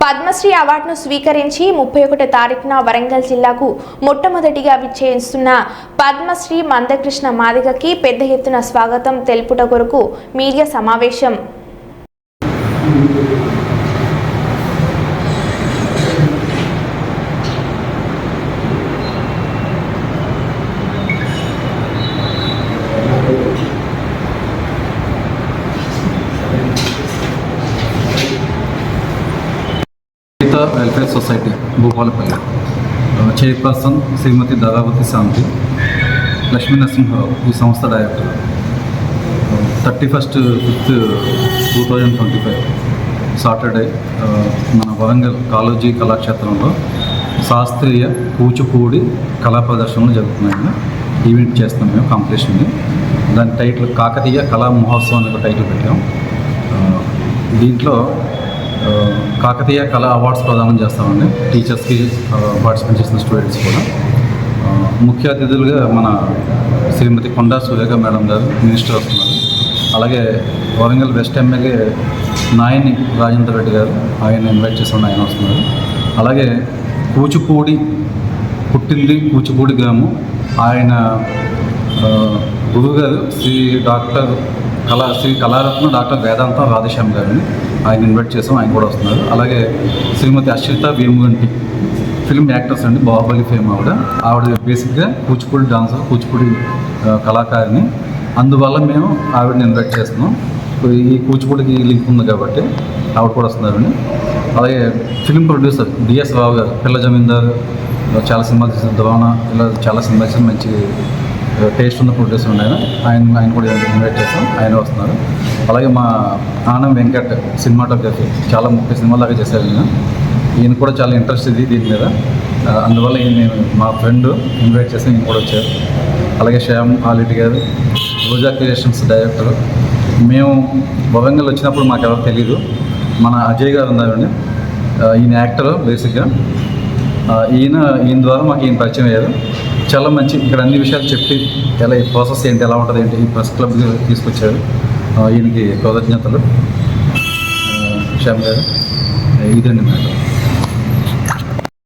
పద్మశ్రీ అవార్డును స్వీకరించి ముప్పై ఒకటో తారీఖున వరంగల్ జిల్లాకు మొట్టమొదటిగా విచ్చేయిస్తున్న పద్మశ్రీ మందకృష్ణ మాదిగకి పెద్ద ఎత్తున స్వాగతం తెలుపుట కొరకు మీడియా సమావేశం. Welfare society Bhupalpalli chairperson Shrimati Dadavati Shanti Lakshmi Narasimharao ఈ సంస్థ director. Thirty first fifth two thousand twenty five Saturday మన వరంగల్ కాళోజీ కళాక్షేత్రంలో శాస్త్రీయ కూచిపూడి కళా ప్రదర్శనలు జరుగుతున్నాయి. ఈవెంట్ చేస్తాం మేము కాంపిటీషన్ని దాని టైటిల్ కాకతీయ కళా మహోత్సవం అనే టైటిల్ పెట్టాం. దీంట్లో కాకతీయ కళా అవార్డ్స్ ప్రదానం చేస్తామండి. టీచర్స్కి పార్టిసిపేట్ చేసిన స్టూడెంట్స్ కూడా. ముఖ్య అతిథులుగా మన శ్రీమతి కొండా సురేఖ మేడం గారు మినిస్టర్ వస్తున్నారు. అలాగే వరంగల్ వెస్ట్ ఎమ్మెల్యే నాయని రాజేందర్ రెడ్డి గారు ఆయన ఇన్వైట్ చేసిన ఆయన వస్తున్నారు. అలాగే కూచిపూడి పుట్టింది కూచిపూడి గ్రామం. ఆయన గురువు గారు శ్రీ డాక్టర్ కళా శ్రీ కళారత్న డాక్టర్ వేదాంతం రాధేశ్యామ్ గారిని ఆయన ఇన్వైట్ చేసాం ఆయన కూడా వస్తున్నారు. అలాగే శ్రీమతి అశ్విత వేముగంటి ఫిల్మ్ యాక్టర్స్ అండి. బాహుబలి ఫేమ్ ఆవిడ. ఆవిడ బేసిక్గా కూచిపూడి డాన్సర్ కూచిపూడి ఆ, కళాకారిణి. అందువల్ల మేము ఆవిడని ఇన్వైట్ చేస్తున్నాం. ఈ కూచిపూడికి లింక్ ఉంది కాబట్టి ఆవిడ కూడా వస్తున్నారండి. అలాగే ఫిల్మ్ ప్రొడ్యూసర్ డిఎస్ రావు గారు పిల్ల జమీందార్ చాలా సినిమాలు చేసిన ద్రోణ ఇలా చాలా సినిమాలు చేసిన మంచి టేస్ట్ ఉన్న ప్రొడ్యూసర్ ఉన్నాయి ఆయన ఆయన కూడా ఇన్వైట్ చేస్తాం. ఆయన వస్తున్నారు. అలాగే మా ఆనం వెంకట్ సినిమాటోగ్రఫీ చాలా ముఖ్య సినిమాలాగా చేశారు ఈయన. ఈయన కూడా చాలా ఇంట్రెస్ట్ ఇది దీని మీద. అందువల్ల ఈయన నేను మా ఫ్రెండ్ ఇన్వైట్ చేసి ఈయన కూడా వచ్చారు. అలాగే శ్యామ్ ఆలిటి గారు రోజా క్రియేషన్స్ డైరెక్టర్ మేము భవంగల్ వచ్చినప్పుడు మాకు ఎవరు తెలియదు మన అజయ్ గారు ఉన్నారండి ఈయన యాక్టర్ బేసిక్గా ఈయన ఈయన ద్వారా మాకు ఈయన పరిచయం అయ్యారు. చాలా మంచి ఇక్కడ అన్ని విషయాలు చెప్పి ఎలా ఈ ప్రాసెస్ ఏంటి ఎలా ఉంటుంది ఏంటి ఈ ప్రెస్ క్లబ్ తీసుకొచ్చారు. ఈయనకి కృతజ్ఞతలు. శ్యామ్ గారు. ఇదండి మేడం